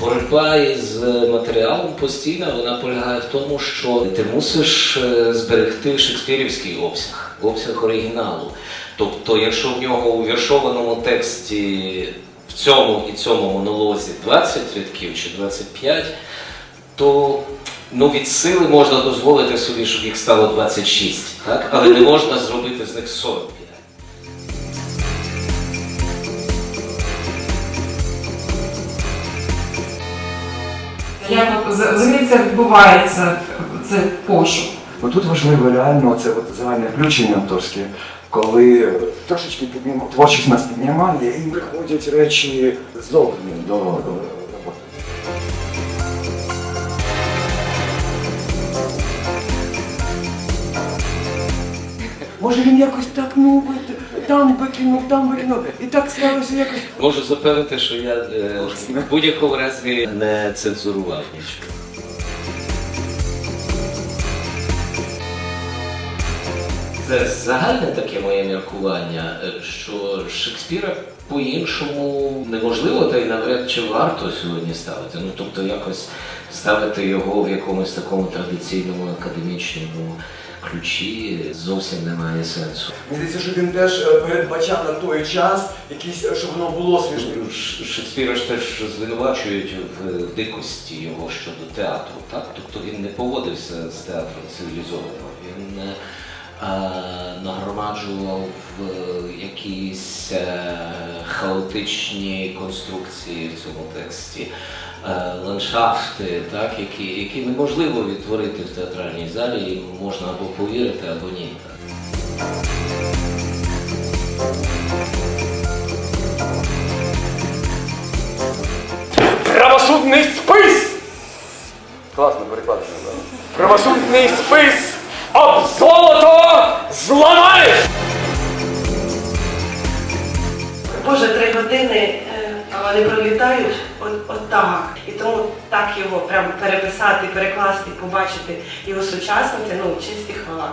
боротьба із матеріалом постійна вона полягає в тому, що ти мусиш е, зберегти шекспірівський обсяг, обсяг оригіналу. Тобто, якщо в нього у віршованому тексті в цьому і цьому монолозі 20 рядків чи 25, то ну, від сили можна дозволити собі, щоб їх стало 26, так? але не можна зробити з них 45. Як взагалі це відбувається, це пошук? Ну тут важливо реально це от загальне включення авторське, коли трошечки піднім... творчість нас піднімає і приходять речі зовні до, роботи. Може він якось так, ну, от, там викинув, там викинув, і так сталося якось. Можу запевнити, що я е, в будь-якому разі не цензурував нічого. Це загальне таке моє міркування, е, що Шекспіра по-іншому неможливо, та й навряд чи варто сьогодні ставити. Ну тобто якось ставити його в якомусь такому традиційному академічному ключі зовсім немає сенсу. Мені здається, що він теж е, передбачав на той час якісь, е, щоб воно було смішним. Шекспіра ж теж звинувачують в, в дикості його щодо театру, так? Тобто він не поводився з театром цивілізовано. Він е, е, нагромаджував е, якісь е, хаотичні конструкції в цьому тексті, е, ландшафти, так? Які, які неможливо відтворити в театральній залі, і можна або повірити, або ні. Так? Правосудний спис! Класно перекладено. Правосудний спис! Об Боже, три години, е, а вони пролітають от, от так. І тому так його прям переписати, перекласти, побачити його сучаснити, ну чисті хвала.